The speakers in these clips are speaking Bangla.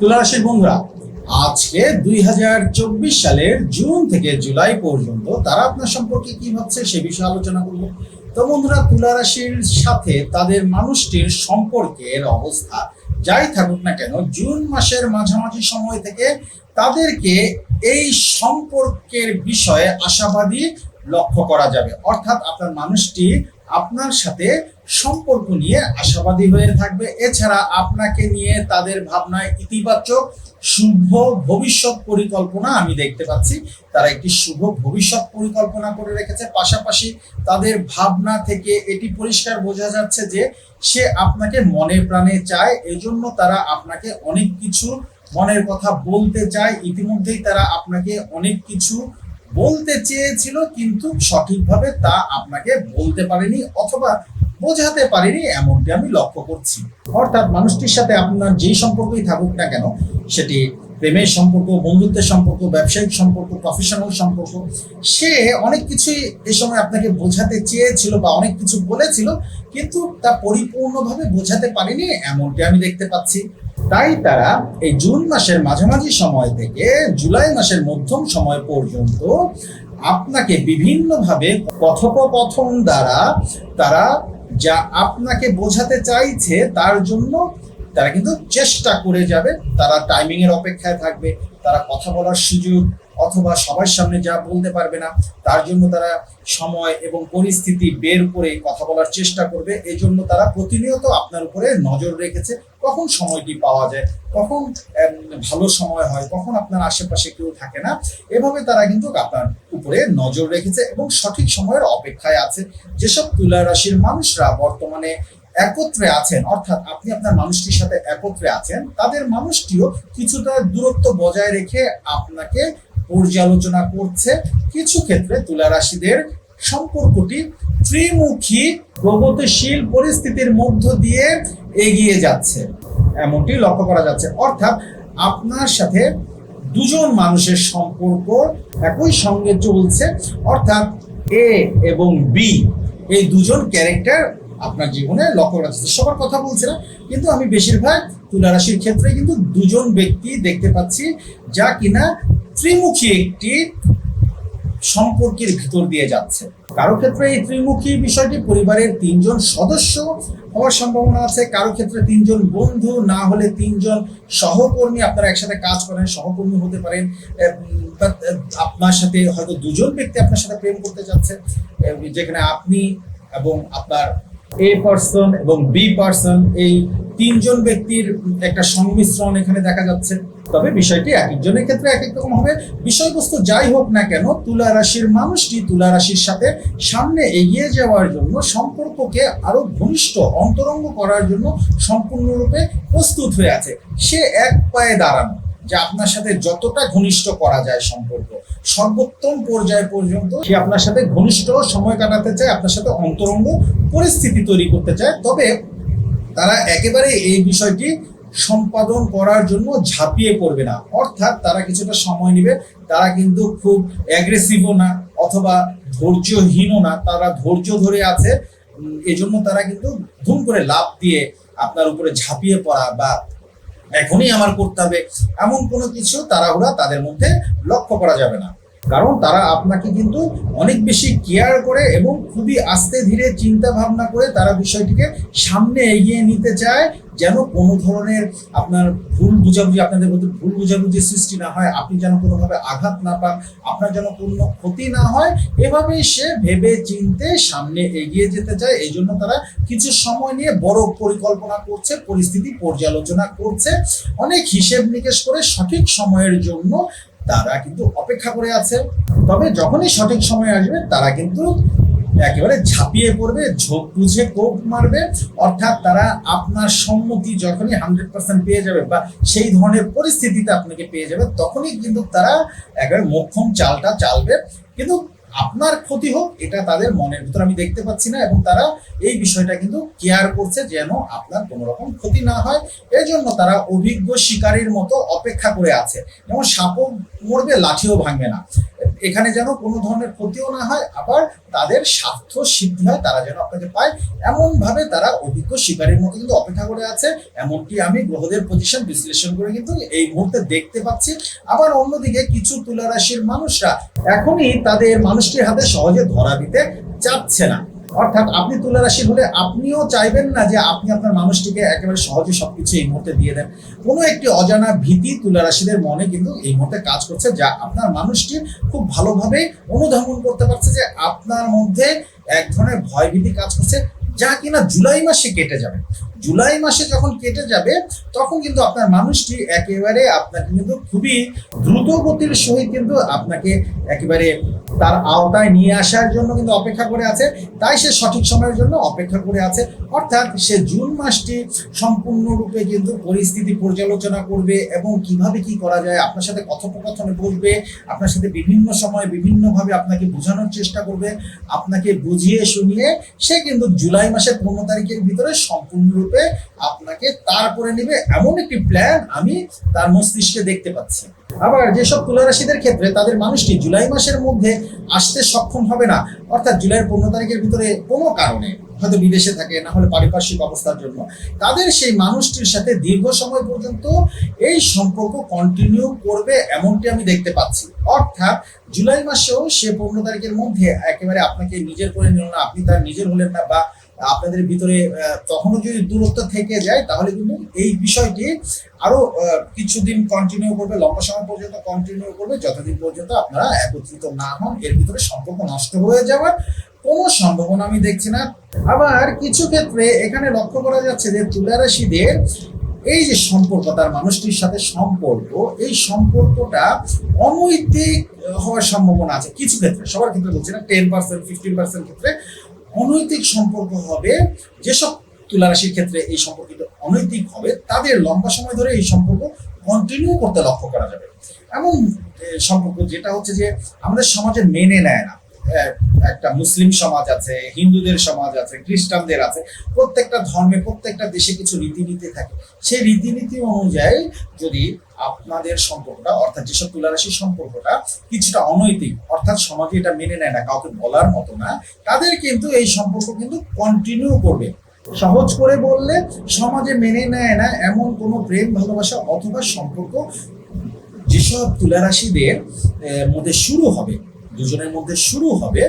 তুলারাশির বন্ধুরা, আজকে দুই হাজার চব্বিশ সালের জুন থেকে জুলাই পর্যন্ত তারা আপনার সম্পর্কে কি ভাবছে সে বিষয়ে আলোচনা করব। তো বন্ধুরা তুলারাশির সাথে তাদের মানুষটির সম্পর্কের অবস্থা যাই থাকুক না কেন, জুন মাসের মাঝামাঝি সময় থেকে তাদেরকে এই সম্পর্কের বিষয়ে আশাবাদী লক্ষ্য করা যাবে। অর্থাৎ আপনার মানুষটি আপনার সাথে সম্পর্ক নিয়ে আশাবাদী হয়ে থাকবে। এছাড়া আপনাকে নিয়ে তাদের ভাবনায় ইতিবাচক শুভ ভবিষ্যৎ পরিকল্পনা আমি দেখতে পাচ্ছি। তারা একটি শুভ ভবিষ্যৎ পরিকল্পনা করে রেখেছে। পাশাপাশি তাদের ভাবনা থেকে এটি পরিষ্কার বোঝা যাচ্ছে যে সে আপনাকে মনে প্রাণে চায়। এজন্য তারা আপনাকে অনেক কিছু মনের কথা বলতে চায়। ইতিমধ্যেই তারা আপনাকে অনেক কিছু বলতে চেয়েছিল, কিন্তু সঠিকভাবে তা আপনাকে বলতে পারেনি অথবা বোঝাতে পারেনি, এমনটি আমি লক্ষ্য করছি। অর্থাৎ মানুষটির সাথে আপনার যেই সম্পর্কই থাকুক না কেন, সেটি প্রেমের সম্পর্ক, বন্ধুত্বের সম্পর্ক, ব্যবসায়িক সম্পর্ক প্রফেশনাল সম্পর্ক, সে অনেক কিছুই এ সময় আপনাকে বোঝাতে চেয়েছিল বা অনেক কিছু বলেছিল, কিন্তু তা পরিপূর্ণভাবে বোঝাতে পারেনি, এমনটি আমি দেখতে পাচ্ছি। তাই তারা এই জুন মাসের মাঝামাঝি সময় থেকে জুলাই মাসের মধ্যম সময় পর্যন্ত আপনাকে বিভিন্নভাবে কথোপকথন দ্বারা তারা যা আপনাকে বোঝাতে চাইছে, তার জন্য তারা কিন্তু চেষ্টা করে যাবে। তারা টাইমিংয়ের অপেক্ষায় থাকবে, তারা কথা বলার সুযোগ অথবা সবার সামনে যা বলতে পারবে না, তার জন্য তারা সময় এবং পরিস্থিতি বের করে কথা বলার চেষ্টা করবে। এই জন্য তারা প্রতিনিয়ত আপনার উপরে নজর রেখেছে, কখন সময়টি পাওয়া যায়, কখন ভালো সময় হয়, কখন আপনার আশেপাশে কেউ থাকে না। এভাবে তারা কিন্তু আপনার উপরে নজর রেখেছে এবং সঠিক সময়ের অপেক্ষায় আছে। যেসব তুলা রাশির মানুষরা বর্তমানে একত্রে আছেন, অর্থাৎ আপনি আপনার মানুষটির সাথে একত্রে আছেন, তাদের মানুষটিও কিছুটা দূরত্ব বজায় রেখে আপনাকে পর্যালোচনা করছে। কিছু ক্ষেত্রে তুলা রাশিদের সম্পর্কটি ত্রিমুখী, প্রগতিশীল পরিস্থিতির মধ্য দিয়ে এগিয়ে যাচ্ছে। এমনটি লক্ষ্য করা যাচ্ছে। অর্থাৎ আপনার সাথে দুজন মানুষের সম্পর্ক একই সঙ্গে চলছে। অর্থাৎ এ এবং বি এই দুজন ক্যারেক্টার আপনার জীবনে লক্ষ্য করা যাচ্ছে। সবার কথা বলছে না কিন্তু আমি বেশিরভাগ তুলা রাশির ক্ষেত্রে কিন্তু দুজন ব্যক্তি দেখতে পাচ্ছি, যা কিনা ত্রিমুখী একটি সম্পর্কের ভিতর দিয়ে যাচ্ছে। কারও ক্ষেত্রে এই ত্রিমুখী বিষয়টি পরিবারের তিনজন সদস্য হওয়ার সম্ভাবনা আছে। কারও ক্ষেত্রে তিনজন বন্ধু, না হলে তিনজন সহকর্মী আপনারা একসাথে কাজ করেন, সহকর্মী হতে পারেন। আপনার সাথে হয়তো দুজন ব্যক্তি আপনার সাথে প্রেম করতে যাচ্ছে। যেখানে আপনি এবং আপনার এ পার্সন এবং বি পার্সন এই তিনজন ব্যক্তির একটা সংমিশ্রণ এখানে দেখা যাচ্ছে। তবে বিষয়টি এক একজনের ক্ষেত্রে এক এক রকম হবে। বিষয়বস্তু যাই হোক না কেন, তুলা রাশির মানুষটি তুলা রাশির সাথে সামনে এগিয়ে যাওয়ার জন্য সম্পর্ককে আরও ঘনিষ্ঠ, অন্তরঙ্গ করার জন্য সম্পূর্ণরূপে প্রস্তুত হয়ে আছে। সে এক পায়ে দাঁড়ানো, যে আপনার সাথে যতটা ঘনিষ্ঠ করা যায় সম্পর্ক, সর্বোত্তম পর্যায় পর্যন্ত সে আপনার সাথে ঘনিষ্ঠ সময় কাটাতে চায়, আপনার সাথে অন্তরঙ্গ পরিস্থিতি তৈরি করতে চায়। তবে তারা একেবারে এই বিষয়টি সম্পাদন করার জন্য ঝাঁপিয়ে পড়বে না। অর্থাৎ তারা কিছুটা সময় নেবে, তারা কিন্তু খুব অ্যাগ্রেসিভও না, অথবা ধৈর্যহীনও না, তারা ধৈর্য ধরে আছে। এজন্য তারা কিন্তু ধুম করে লাভ দিয়ে আপনার উপরে ঝাঁপিয়ে পড়া বা এখনই আমার করতে হবে, এমন কোনো কিছু তাড়াহুড়া তাদের মধ্যে লক্ষ্য করা যাবে না। কারণ তারা আপনাকে কিন্তু অনেক বেশি কেয়ার করে এবং খুবই আস্তে ধীরে চিন্তা ভাবনা করে তারা বিষয়টিকে সামনে এগিয়ে নিতে চায়, যেন কোনো ধরনের আপনার ভুল বুঝাবুঝি, আপনাদের মধ্যে ভুল বুঝাবুঝি সৃষ্টি না হয়, আপনি যেন কোনোভাবে আঘাত না পান, আপনার যেন কোনো ক্ষতি না হয় এভাবেই সে ভেবে চিনতে সামনে এগিয়ে যেতে চায়। এই জন্য তারা কিছু সময় নিয়ে বড় পরিকল্পনা করছে, পরিস্থিতি পর্যালোচনা করছে। অনেক হিসেব নিকেশ করে সঠিক সময়ের জন্য তারা কিন্তু অপেক্ষা করে আছে। তবে যখনই সঠিক সময় আসবে, তারা কিন্তু একেবারে ঝাঁপিয়ে পড়বে ঝোঁক বুঝে কোপ মারবে। অর্থাৎ তারা আপনার সম্মতি যখনই হান্ড্রেড পার্সেন্ট পেয়ে যাবে বা সেই ধরনের পরিস্থিতিতে আপনাকে পেয়ে যাবে, তখনই কিন্তু তারা একেবারে মক্ষম চালটা চালবে। কিন্তু আপনার ক্ষতি হোক, এটা তাদের মনের ভিতর আমি দেখতে পাচ্ছি না এবং তারা এই বিষয়টা কিন্তু কেয়ার করছে যেন আপনার কোনো রকম ক্ষতি না হয়। এজন্য তারা অভিজ্ঞ শিকারীর মতো অপেক্ষা করে আছে। যেমন সাপও মরবে, লাঠিও ভাঙবে না। এখানে যেন কোনো ধরনের ক্ষতিও না হয়, আবার তাদের স্বার্থ সিদ্ধি হয়, তারা যেন আপনাকে পায়। এমন ভাবে তারা অভিজ্ঞ শিকারীর মতো কিন্তু অপেক্ষা করে আছে। এমনকি আমি গ্রহদের পজিশন বিশ্লেষণ করে কিন্তু এই মুহূর্তে দেখতে পাচ্ছি। আবার অন্যদিকে কিছু তুলা রাশির মানুষরা এখনই তাদের মানুষটির হাতে সহজে ধরা দিতে চাচ্ছে না। অর্থাৎ আপনি তুলা রাশির হলে আপনিও চাইবেন না যে আপনি আপনার মানুষটিকে একেবারে সহজে সবকিছু এই মুহূর্তে দিয়ে দেন। কোনো একটি অজানা ভীতি তুলা রাশিদের মনে কিন্তু এই মুহূর্তে কাজ করছে যা আপনার মানুষটি খুব ভালোভাবে অনুধাবন করতে পারছে যে আপনার মধ্যে এক ধরনের ভয়ভীতি কাজ করছে যা কিনা জুলাই মাসে কেটে যাবে। জুলাই মাসে যখন কেটে যাবে, তখন কিন্তু আপনার মানুষটি একেবারে আপনাকে কিন্তু খুবই দ্রুত গতির সহিত কিন্তু আপনাকে একেবারে তার আওতায় নিয়ে আসার জন্য কিন্তু অপেক্ষা করে আছে। তাই সে সঠিক সময়ের জন্য অপেক্ষা করে আছে। অর্থাৎ সে জুন মাসটি সম্পূর্ণরূপে কিন্তু পরিস্থিতি পর্যালোচনা করবে এবং কীভাবে কি করা যায়, আপনার সাথে কথোপকথনে বসবে, আপনার সাথে বিভিন্ন সময় বিভিন্নভাবে আপনাকে বোঝানোর চেষ্টা করবে, আপনাকে বুঝিয়ে শুনিয়ে সে কিন্তু জুলাই মাসের পনেরো তারিখের ভিতরে সম্পূর্ণরূপে আপনাকে তারপরে নেবে এমন একটি প্ল্যান আমি তার মস্তিষ্কে দেখতে পাচ্ছি। আবার যেসব তুলা রাশিদের ক্ষেত্রে তাদের মানুষটি জুলাই মাসের মধ্যে আসতে সক্ষম হবে না, অর্থাৎ জুলাইয়ের পনেরো তারিখের ভিতরে কোনো কারণে হয়তো বিদেশে থাকে, না হলে পারিপার্শ্বিক অবস্থার জন্য। তাদের সেই মানুষটির সাথে দীর্ঘ সময় পর্যন্ত এই সম্পর্ক কন্টিনিউ করবে এমনটি আমি দেখতে পাচ্ছি। অর্থাৎ জুলাই মাসেও সে পনেরো তারিখের মধ্যে একেবারে আপনাকে নিজের করে নিল না, আপনি তার নিজের হলেন না বা আপনাদের ভিতরে তখনও যদি দূরত্ব থেকে যায়, তাহলে কিন্তু এই বিষয়টি আরও কিছুদিন কন্টিনিউ করবে, লম্বা সময় পর্যন্ত কন্টিনিউ করবে, যতদিন পর্যন্ত আপনারা একত্রিত না হন, এর ভিতরে সম্পর্ক নষ্ট হয়ে যাওয়ার কোনো সম্ভাবনা আমি দেখছি না। আবার কিছু ক্ষেত্রে এখানে লক্ষ্য করা যাচ্ছে যে তুলা রাশিদের এই যে সম্পর্ক, তার মানুষটির সাথে সম্পর্ক, এই সম্পর্কটা অনৈতিক হওয়ার সম্ভাবনা আছে কিছু ক্ষেত্রে। সবার ক্ষেত্রে বলছি না টেন পার্সেন্ট ফিফটিন পার্সেন্ট ক্ষেত্রে অনৈতিক সম্পর্ক হবে, যেসব তুলা রাশির ক্ষেত্রে এই সম্পর্কটা অনৈতিক হবে, তাদের লম্বা সময় ধরে এই সম্পর্ক কন্টিনিউ করতে লক্ষ্য করা যাবে। এমন সম্পর্ক যেটা হচ্ছে যে আমাদের সমাজে মেনে নেয় না। একটা মুসলিম সমাজ আছে, হিন্দুদের সমাজ আছে, খ্রিস্টানদের আছে, প্রত্যেকটা ধর্মে প্রত্যেকটা দেশে কিছু রীতিনীতি থাকে। সেই রীতিনীতি অনুযায়ী যদি আপনাদের সম্পর্কটা, অর্থাৎ যেসব তুলারাশির সম্পর্কটা কিছুটা অনৈতিক, অর্থাৎ সমাজে এটা মেনে নেয় না, কাউকে বলার মতো না, তাদের কিন্তু এই সম্পর্ক কিন্তু কন্টিনিউ করবে। সহজ করে বললে সমাজে মেনে নেয় না এমন কোনো প্রেম, ভালোবাসা অথবা সম্পর্ক যেসব তুলারাশিদের মধ্যে শুরু হবে, দুজনের মধ্যে শুরু হবে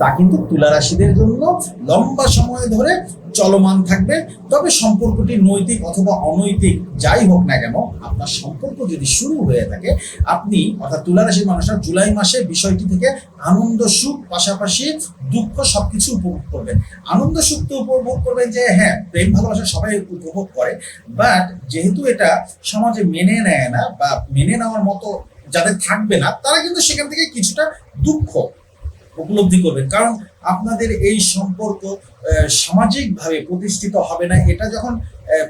তা কিন্তু তুলা রাশিদের জন্য লম্বা সময় ধরে চলমান থাকবে। তবে সম্পর্কটি নৈতিক অথবা অনৈতিক, যাই হোক না কেন, আপনার সম্পর্ক যদি শুরু হয়ে থাকে, আপনি অর্থাৎ তুলা রাশির মানুষরা জুলাই মাসে বিষয়টি থেকে আনন্দ, সুখ, পাশাপাশি দুঃখ সবকিছু উপভোগ করবেন। আনন্দ, সুখ তো উপভোগ করবেন যে হ্যাঁ প্রেম, ভালোবাসা সবাই উপভোগ করে। বাট যেহেতু এটা সমাজে মেনে নেয় না বা মেনে নেওয়ার মতো যাদের থাকবে না, তারা কিন্তু সেখান থেকে কিছুটা দুঃখ উপলব্ধি করবেন কারণ আপনাদের এই সম্পর্ক সামাজিকভাবে প্রতিষ্ঠিত হবে না। এটা যখন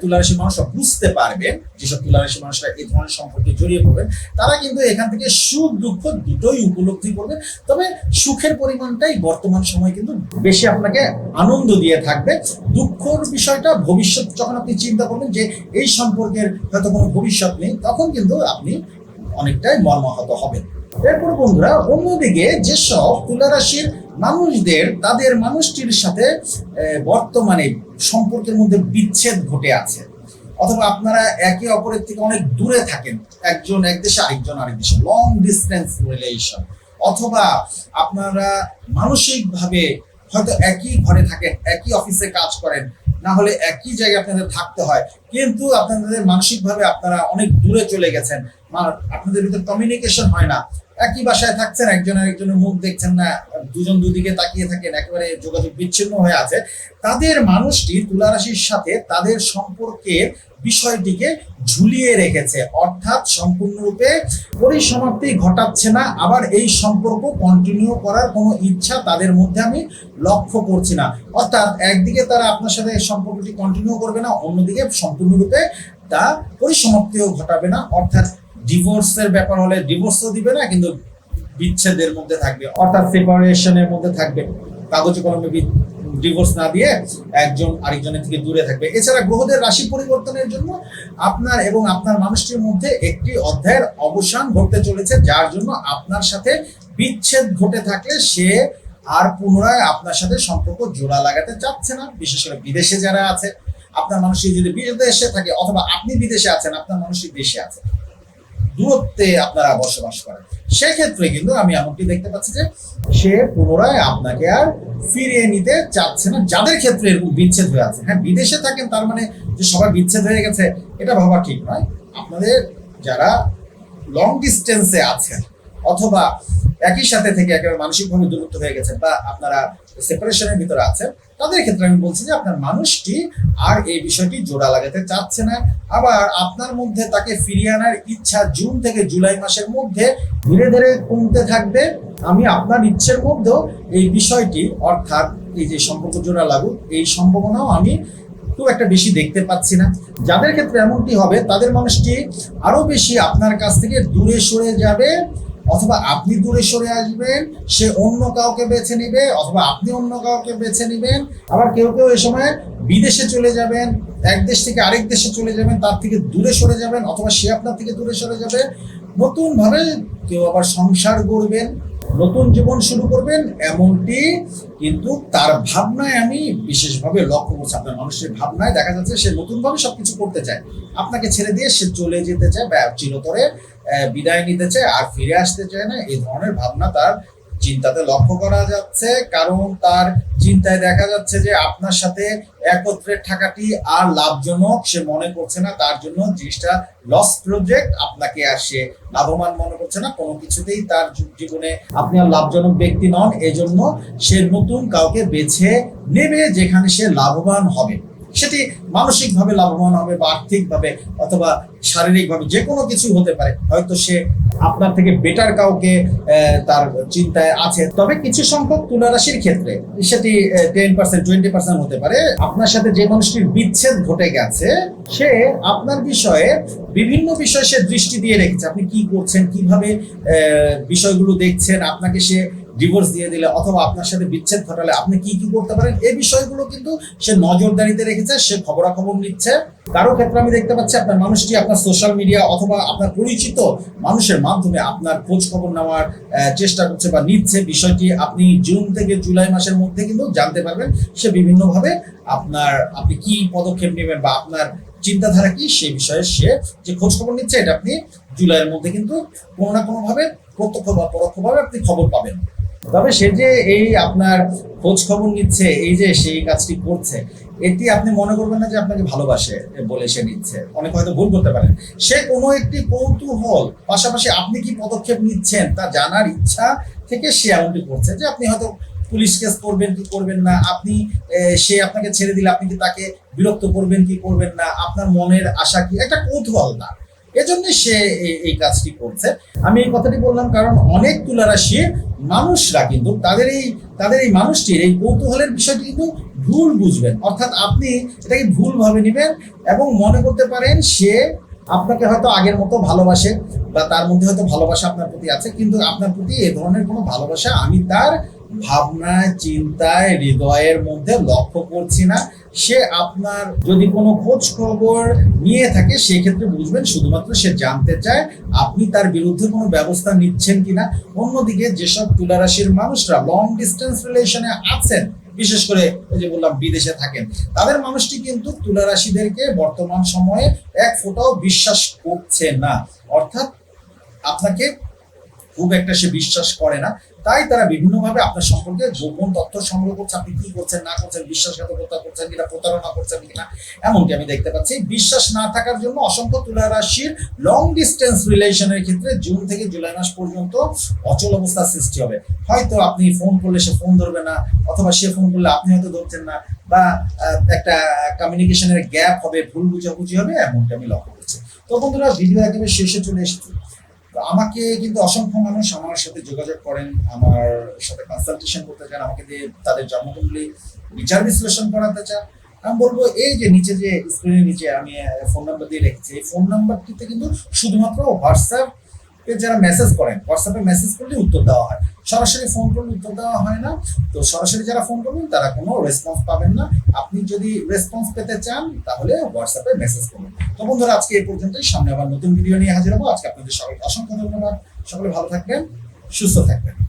তুলারাশি মানুষরা বুঝতে পারবেন, যেসব তুলারাশি মানুষরা এই ধরনের সম্পর্কে জড়িয়ে পড়বেন, তারা কিন্তু এখান থেকে সুখ, দুঃখ দুটোই উপলব্ধি করবে তবে সুখের পরিমাণটাই বর্তমান সময় কিন্তু বেশি আপনাকে আনন্দ দিয়ে থাকবে। দুঃখর বিষয়টা ভবিষ্যৎ, যখন আপনি চিন্তা করবেন যে এই সম্পর্কের হয়তো কোনো ভবিষ্যৎ নেই, তখন কিন্তু আপনি অনেকটাই মর্মাহত হবেন। এরপর বন্ধুরা, অন্যদিকে যেসব তুলা রাশির মানুষদের, তাদের মানুষটির সাথে বর্তমানে সম্পর্কের মধ্যে বিচ্ছেদ ঘটে আছে। অথবা আপনারা একে অপরের থেকে অনেক দূরে থাকেন। একজন এক দেশে, আরেকজন আরেক দেশে। লং ডিস্টেন্স রিলেশন অথবা আপনারা মানসিকভাবে হয়তো একই ঘরে থাকেন, একই অফিসে কাজ করেন। না হলে একই জায়গায় আপনাদের থাকতে হয়। কিন্তু আপনাদের মানসিকভাবে আপনারা অনেক দূরে চলে গেছেন। আপনাদের ভিতরে কমিউনিকেশন হয় না। একই বাসায় থাকছেন, একজন আরেকজনের মুখ দেখছেন না, দুজন দুদিকে তাকিয়ে থাকেন, একেবারে যোগাযোগ বিচ্ছিন্ন হয়ে আছে। তাদের মানুষটি তুলারাশির সাথে তাদের সম্পর্কের বিষয়টিকে ঝুলিয়ে রেখেছে, অর্থাৎ সম্পূর্ণরূপে পরিসমাপ্তি ঘটাচ্ছে না, আবার এই সম্পর্ক কন্টিনিউ করার কোনো ইচ্ছা তাদের মধ্যে আমি লক্ষ্য করছি না। অর্থাৎ একদিকে তারা আপনার সাথে সম্পর্কটি কন্টিনিউ করবে না, অন্যদিকে সম্পূর্ণরূপে তা পরিসমাপ্তিও ঘটাবে না, অর্থাৎ ডিভোর্সের ব্যাপার হলে ডিভোর্সও দিবে না, কিন্তু বিচ্ছেদের মধ্যে থাকবে, অর্থাৎ সেপারেশনের মধ্যে থাকবে। কাগজে কলমে ডিভোর্স না দিয়ে একজন আরেকজনের থেকে দূরে থাকবে। এছাড়া গ্রহদের রাশি পরিবর্তনের জন্য আপনার এবং আপনার মানুষটির মধ্যে একটি অধ্যায়ের অবসান ঘটতে চলেছে, যার জন্য আপনার সাথে বিচ্ছেদ ঘটে থাকলে সে আর পুনরায় আপনার সাথে সম্পর্ক জোড়া লাগাতে চাচ্ছে না, বিশেষ করে বিদেশে যারা আছে। আপনার মানুষটি যদি বিদেশে থাকে, অথবা আপনি বিদেশে আছেন, আপনার মানুষটি দেশে আছে। দূরত্বে আপনারা বসবাস করেন। সেক্ষেত্রে কিন্তু আমি এমনটি দেখতে পাচ্ছি যে সে পুনরায় আপনাকে আর ফিরিয়ে নিতে চাচ্ছে না, যাদের ক্ষেত্রে এরকম বিচ্ছেদ হয়ে আছে। হ্যাঁ বিদেশে থাকেন, তার মানে যে সবাই বিচ্ছেদ হয়ে গেছে, এটা ভাবা ঠিক নয়। আপনাদের যারা লং ডিস্টেন্সে আছেন, অথবা একই সাথে থেকে একেবারে মানসিকভাবে দূরত্ব হয়ে গেছেন, বা আপনারা সেপারেশনের ভিতরে আছে। তাদের ক্ষেত্রে আমি বলছি যে আপনার মানুষটি আর এই বিষয়টি জোড়া লাগাতে চাচ্ছে না। আবার আপনার মধ্যে তাকে ফিরিয়ে আনার ইচ্ছা জুন থেকে জুলাই মাসের মধ্যে ধীরে ধীরে কমতে থাকবে। আমি আপনার ইচ্ছের মধ্যেও এই বিষয়টি, অর্থাৎ এই যে সম্পর্ক জোড়া লাগুক, এই সম্ভাবনাও আমি খুব একটা বেশি দেখতে পাচ্ছি না। যাদের ক্ষেত্রে এমনটি হবে, তাদের মানুষটি আরও বেশি আপনার কাছ থেকে দূরে সরে যাবে। অথবা আপনি দূরে সরে আসবেন, সে অন্য কাউকে বেছে নিবে, অথবা আপনি অন্য কাউকে বেছে নিবেন। আবার কেউ কেউ এ সময় বিদেশে চলে যাবেন, এক দেশ থেকে আরেক দেশে চলে যাবেন, তার থেকে দূরে সরে যাবেন, অথবা সে আপনার থেকে দূরে সরে যাবে। নতুন ভাবে কেউ আবার সংসার গড়বেন, নতুন জীবন শুরু করবেন, এমনটি কিন্তু তার ভাবনায় আমি বিশেষভাবে লক্ষ্য করছি। আপনার মানুষের ভাবনায় দেখা যাচ্ছে সে নতুনভাবে সবকিছু করতে চায়। আপনাকে ছেড়ে দিয়ে সে চলে যেতে চায় বা চিরতরে বিদায় নিতে চায় আর ফিরে আসতে চায় না, এই ধরনের ভাবনা তার চিন্তাতে লক্ষ্য করা যাচ্ছে। কারণ তার চিন্তায় দেখা যাচ্ছে যে আপনার সাথে একত্রে থাকাটি আর লাভজনক, সে মনে করছে না, তার জন্য জিনিসটা লস প্রজেক্ট আপনাকে আর সে লাভবান মনে করছে না। কোনো কিছুতেই তার জীবনে আপনি আর লাভজনক ব্যক্তি নন, এজন্য সে নতুন কাউকে বেছে নেবে যেখানে সে লাভবান হবে। সেটি মানসিকভাবে লাভবান হবে বা আর্থিকভাবে অথবা শারীরিকভাবে যে কোনো কিছু হতে পারে। হয়তো সে আপনার থেকে বেটার কাউকে তার চিন্তায় আছে। তবে কিছু সংখ্যক তুলা রাশির ক্ষেত্রে সেটি টেন পার্সেন্ট টোয়েন্টি পার্সেন্ট হতে পারে। আপনার সাথে যে মানুষটির বিচ্ছেদ ঘটে গেছে, সে আপনার বিষয়ে বিভিন্ন বিষয়ে সে দৃষ্টি দিয়ে রেখেছে। আপনি কি করছেন, কীভাবে বিষয়গুলো দেখছেন, আপনাকে সে ডিভোর্স দিয়ে দিলে অথবা আপনার সাথে বিচ্ছেদ ঘটালে আপনি কি কি করতে পারেন? এই বিষয়গুলো কিন্তু সে নজরদারিতে রেখেছে, সে খবরাখবর নিচ্ছে। কারও ক্ষেত্রে আমি দেখতে পাচ্ছি আপনার মানুষটি আপনার সোশ্যাল মিডিয়া অথবা আপনার পরিচিত মানুষের মাধ্যমে আপনার খোঁজ খবর নেওয়ার চেষ্টা করছে বা নিচ্ছে। বিষয়টি আপনি জুন থেকে জুলাই মাসের মধ্যে কিন্তু জানতে পারবেন। সে বিভিন্নভাবে আপনার, আপনি কি পদক্ষেপ নেবেন বা আপনার চিন্তাধারা কি সেই বিষয়ে সে যে খোঁজ খবর নিচ্ছে, এটা আপনি জুলাইয়ের মধ্যে কিন্তু কোনো না কোনোভাবে প্রত্যক্ষ বা পরোক্ষভাবে আপনি খবর পাবেন। তবে সে যে এই আপনার খোঁজ খবর নিচ্ছে, এই যে সেই কাজটি করছে, এটি আপনি মনে করবেন না যে আপনাকে ভালোবাসে বলে সে নিচ্ছে। অনেক হয়তো ভুল করতে পারেন। সে কোনো একটি কৌতূহল, পাশাপাশি আপনি কি পদক্ষেপ নিচ্ছেন তা জানার ইচ্ছা থেকে সে এমনটি করছে যে আপনি হয়তো পুলিশ কেস করবেন কি করবেন না, আপনি সে আপনাকে ছেড়ে দিলে আপনি কি তাকে বিরক্ত করবেন কি করবেন না, আপনার মনের আশা কি? একটা কৌতূহল না। এজন্য সে এই- কাজটি করছে। আমি এই কথাটি বললাম কারণ অনেক তুলা রাশির মানুষরা কিন্তু তাদের এই তাদের এই মানুষটির এই কৌতূহলের বিষয়টি কিন্তু ভুল বুঝবেন। অর্থাৎ আপনি এটাকে ভুলভাবে নেবেন এবং মনে করতে পারেন সে আপনাকে হয়তো আগের মতো ভালোবাসে বা তার মধ্যে হয়তো ভালোবাসা আপনার প্রতি আছে, কিন্তু আপনার প্রতি এ ধরনের কোনো ভালোবাসা আমি তার ভাবনায় চিন্তায়, হৃদয়ের মধ্যে লক্ষ্য করছি না। সে আপনার যদি কোনো খোঁজ খবর নিয়ে থাকে সেক্ষেত্রে বুঝবেন শুধুমাত্র সে জানতে চায় আপনি তার বিরুদ্ধে কোনো ব্যবস্থা নিচ্ছেন কিনা। অন্যদিকে যেসব তুলারাশির মানুষরা লং ডিস্টেন্স রিলেশনে আছেন, বিশেষ করে ওই যে বললাম বিদেশে থাকেন, তাদের মানুষটি কিন্তু তুলা রাশিদেরকে বর্তমান সময়ে এক ফোঁটাও বিশ্বাস করছে না। অর্থাৎ আপনাকে খুব একটা সে বিশ্বাস করে না। তাই তারা বিভিন্নভাবে আপনার সম্পর্কে গোপন তথ্য সংগ্রহ করছে। আপনি কি করছেন, না করছেন, বিশ্বাসঘাতকতা করছেন কিনা, প্রতারণা করছেন কিনা, এমনকি আমি দেখতে পাচ্ছি, বিশ্বাস না থাকার জন্য অসংখ্য তুলা রাশির লং ডিস্টেন্স রিলেশনের ক্ষেত্রে জুন থেকে জুলাই মাস পর্যন্ত অচল অবস্থার সৃষ্টি হবে। হয়তো আপনি ফোন করলে সে ফোন ধরবে না, অথবা সে ফোন করলে আপনি হয়তো ধরছেন না, বা একটা কমিউনিকেশনের গ্যাপ হবে, ভুল বুঝাবুঝি হবে, এমনটা আমি লক্ষ্য করছি। তো বন্ধুরা ভিডিও একেবারে শেষে চলে এসেছি। আমাকে কিন্তু অসংখ্য মানুষ আমার সাথে যোগাযোগ করেন, আমার সাথে কনসালটেশন করতে চান, আমাকে দিয়ে তাদের জন্মকুণ্ডলী বিচার বিশ্লেষণ করাতে চান। আমি বলব, এই যে নিচে যে স্ক্রিনের নিচে আমি ফোন নাম্বার দিয়ে রেখেছি, এই ফোন নাম্বারটিতে কিন্তু শুধুমাত্র হোয়াটসঅ্যাপ যারা মেসেজ করেন হোয়াটসঅ্যাপে মেসেজ করলে উত্তর দেওয়া হয়। সরাসরি ফোন করলে উত্তর দেওয়া হয় না। তো সরাসরি যারা ফোন করবেন, তারা কোনো রেসপন্স পাবেন না। আপনি যদি রেসপন্স পেতে চান, তাহলে হোয়াটসঅ্যাপে মেসেজ করুন। তো বন্ধুরা, আজকে এই পর্যন্তই। সামনে আবার নতুন ভিডিও নিয়ে হাজির হব। আজকে আপনাদের সকলকে অসংখ্য ধন্যবাদ। সকলে ভালো থাকবেন, সুস্থ থাকবেন।